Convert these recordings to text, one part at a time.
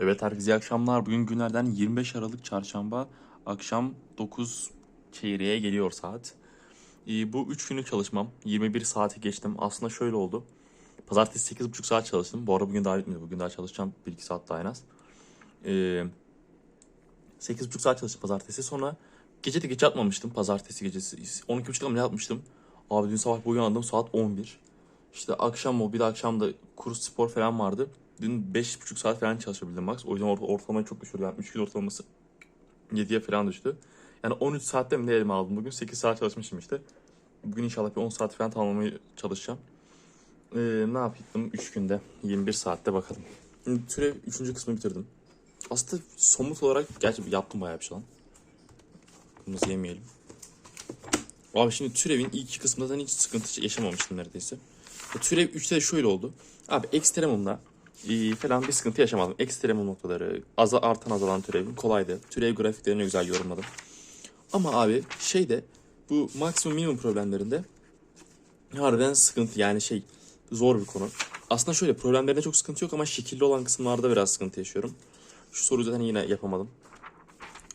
Evet herkese iyi akşamlar. Bugün günlerden 25 Aralık Çarşamba akşam 9 çeyreğe geliyor saat. Ee, bu 3 günlük çalışmam. 21 saati geçtim. Aslında şöyle oldu. Pazartesi 8,5 saat çalıştım. Bu arada bugün daha bitmedi. Bugün daha çalışacağım. 1-2 saat daha en az. Ee, 8,5 saat çalıştım pazartesi. Sonra gece de geç yatmamıştım. Pazartesi gecesi. 12.30'da mı yatmıştım? Abi dün sabah uyandım saat 11. İşte akşam o bir de akşam da kurs spor falan vardı. Dün 5,5 saat falan çalışabildim max. O yüzden or- ortalamayı çok düşürdü. Yani 3 gün ortalaması 7'ye falan düştü. Yani 13 saatte mi ne elime aldım bugün? 8 saat çalışmışım işte. Bugün inşallah bir 10 saat falan tamamlamaya çalışacağım. Ee, ne yaptım 3 günde? 21 saatte bakalım. Türev 3. kısmı bitirdim. Aslında somut olarak gerçi yaptım bayağı bir şey lan. Kırmızı yemeyelim. Abi şimdi türevin ilk iki kısmında da hiç sıkıntı yaşamamıştım neredeyse. Türev 3'te de şöyle oldu. Abi ekstremumda e, falan bir sıkıntı yaşamadım. Ekstremum noktaları, aza, artan azalan türevim kolaydı. Türev grafiklerini güzel yorumladım. Ama abi şeyde bu maksimum minimum problemlerinde harbiden sıkıntı yani şey zor bir konu. Aslında şöyle problemlerinde çok sıkıntı yok ama şekilli olan kısımlarda biraz sıkıntı yaşıyorum. Şu soruyu zaten yine yapamadım.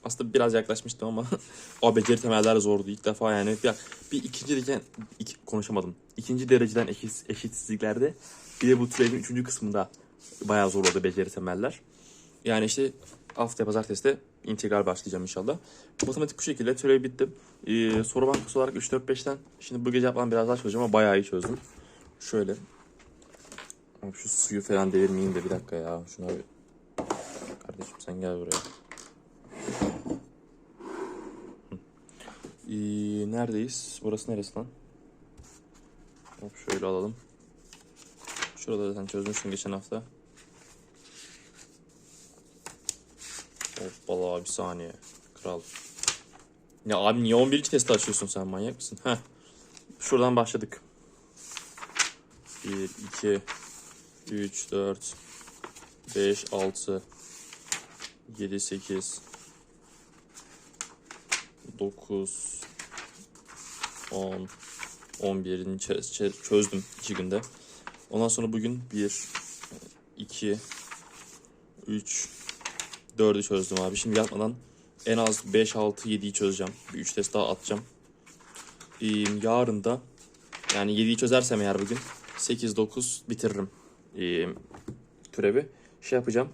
Aslında biraz yaklaşmıştım ama o beceri temeller zordu. İlk defa yani bir, bir ikinci derece iki, konuşamadım. İkinci dereceden eşit, eşitsizliklerde bir de bu türevin üçüncü kısmında bayağı zor oldu beceri temeller. Yani işte haftaya pazartesi de integral başlayacağım inşallah. Matematik bu şekilde türev bitti. Ee, soru bankası olarak 3 4 5'ten şimdi bu gece yapmam biraz daha çözeceğim ama bayağı iyi çözdüm. Şöyle. Şu suyu falan devirmeyeyim de bir dakika ya. Şuna bir... Kardeşim sen gel buraya. Ee, neredeyiz? Burası neresi lan? Hop şöyle alalım. Şurada zaten çözmüştüm geçen hafta. Hoppala bir saniye. Kral. Ya abi niye 11. testi açıyorsun sen manyak mısın? Heh. Şuradan başladık. 1, 2, 3, 4, 5, 6, 7, 8, 9, 10, 11'ini çö- çö- çözdüm 2 günde. Ondan sonra bugün 1, 2, 3, 4'ü çözdüm abi. Şimdi yatmadan en az 5, 6, 7'yi çözeceğim. Bir 3 test daha atacağım. Ee, yarın da yani 7'yi çözersem eğer bugün 8, 9 bitiririm ee, türevi. Şey yapacağım.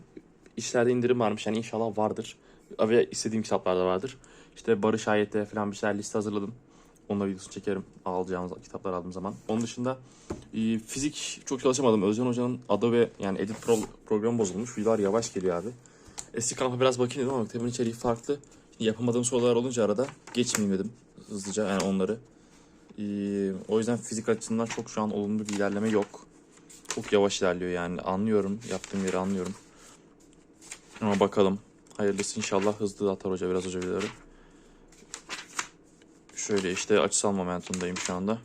İşlerde indirim varmış yani inşallah vardır. Ve istediğim kitaplarda vardır. İşte Barış Ayet'te falan bir şeyler liste hazırladım. Onunla videosunu çekerim alacağımız kitaplar aldığım zaman. Onun dışında e, fizik çok çalışamadım. Özcan Hoca'nın Adobe yani Edit Pro programı bozulmuş. Videolar yavaş geliyor abi. Eski kanalıma biraz bakayım dedim ama kitabın içeriği farklı. Şimdi yapamadığım sorular olunca arada geçmeyeyim dedim hızlıca yani onları. E, o yüzden fizik açısından çok şu an olumlu bir ilerleme yok. Çok yavaş ilerliyor yani anlıyorum. Yaptığım yeri anlıyorum. Ama bakalım. Hayırlısı inşallah hızlı atar hoca biraz hoca videoları. Şöyle işte açısal momentumdayım şu anda.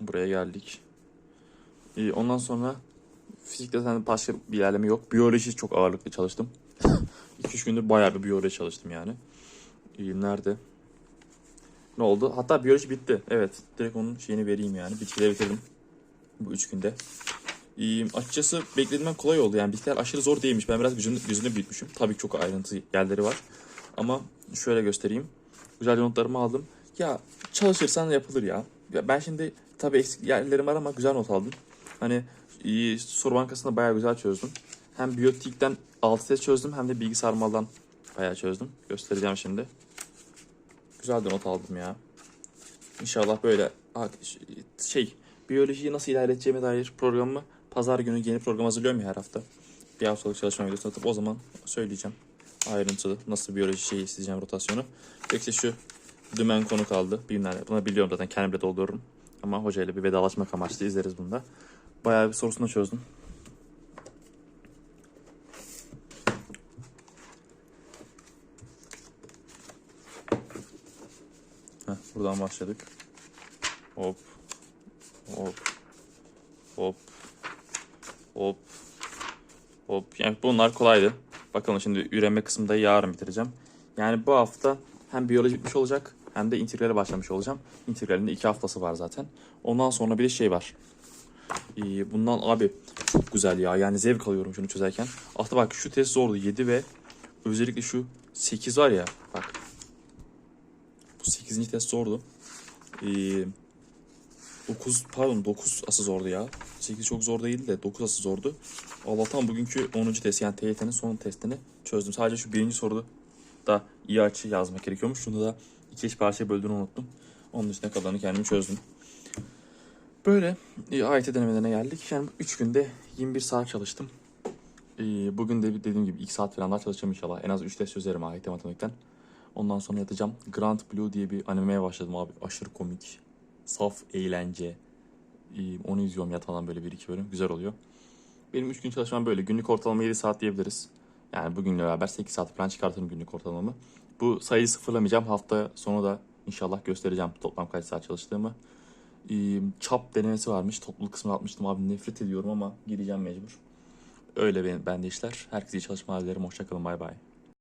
Buraya geldik. Ee, ondan sonra fizikte zaten başka bir ilerleme yok. Biyoloji çok ağırlıklı çalıştım. 2-3 gündür bayağı bir biyoloji çalıştım yani. Ee, nerede? Ne oldu? Hatta biyoloji bitti. Evet. Direkt onun şeyini vereyim yani. Bitkileri bitirdim. Bu 3 günde. Ee, açıkçası beklediğimden kolay oldu. Yani bitkiler aşırı zor değilmiş. Ben biraz gözünü, gözünü büyütmüşüm. Tabii çok ayrıntı yerleri var. Ama şöyle göstereyim. Güzel notlarımı aldım. Ya çalışırsan yapılır ya. ya ben şimdi tabii eksik yerlerim var ama güzel not aldım. Hani iyi, soru bankasında bayağı güzel çözdüm. Hem biyotikten 6 test çözdüm hem de bilgisayar maldan bayağı çözdüm. Göstereceğim şimdi. Güzel de not aldım ya. İnşallah böyle şey biyolojiyi nasıl ilerleteceğime dair programımı pazar günü yeni program hazırlıyorum ya her hafta. Bir haftalık çalışma videosu atıp o zaman söyleyeceğim. Ayrıntılı nasıl biyoloji şeyi isteyeceğim rotasyonu. Peki şu dümen konu kaldı. Bilmem bunu biliyorum zaten kendimle doldururum. Ama hocayla bir vedalaşmak amaçlı izleriz bunda. Bayağı bir sorusunu çözdüm. Heh, buradan başladık. Hop. Hop. Hop. Hop. Hop. Yani bunlar kolaydı. Bakalım şimdi üreme kısmında yarın bitireceğim. Yani bu hafta hem biyoloji bitmiş olacak hem de integrale başlamış olacağım. İntegralin de iki haftası var zaten. Ondan sonra bir de şey var. Ee, bundan abi çok güzel ya. Yani zevk alıyorum şunu çözerken. Hatta bak şu test zordu 7 ve özellikle şu 8 var ya bak. Bu 8. test zordu. Ee, 9 pardon 9 asıl zordu ya. 8 çok zor değildi de 9 asıl zordu. Allah'tan bugünkü 10. test yani TYT'nin son testini çözdüm. Sadece şu birinci soruda da iyi açı yazmak gerekiyormuş. Şunu da iki eş parçaya böldüğünü unuttum. Onun dışında kalanı kendim çözdüm. Böyle e, AYT denemelerine geldik. Yani 3 günde 21 saat çalıştım. E, bugün de dediğim gibi 2 saat falan daha çalışacağım inşallah. En az 3 test çözerim AYT matematikten. Ondan sonra yatacağım. Grand Blue diye bir animeye başladım abi. Aşırı komik. Saf eğlence. E, onu izliyorum yatağından böyle bir iki bölüm. Güzel oluyor. Benim 3 gün çalışmam böyle. Günlük ortalama 7 saat diyebiliriz. Yani bugünle beraber 8 saat falan çıkartırım günlük ortalamamı. Bu sayıyı sıfırlamayacağım. Hafta sonu da inşallah göstereceğim toplam kaç saat çalıştığımı. Ee, çap denemesi varmış. Topluluk kısmına atmıştım abi. Nefret ediyorum ama gireceğim mecbur. Öyle ben, işler. Herkese iyi çalışmalar dilerim. Hoşçakalın. Bay bay.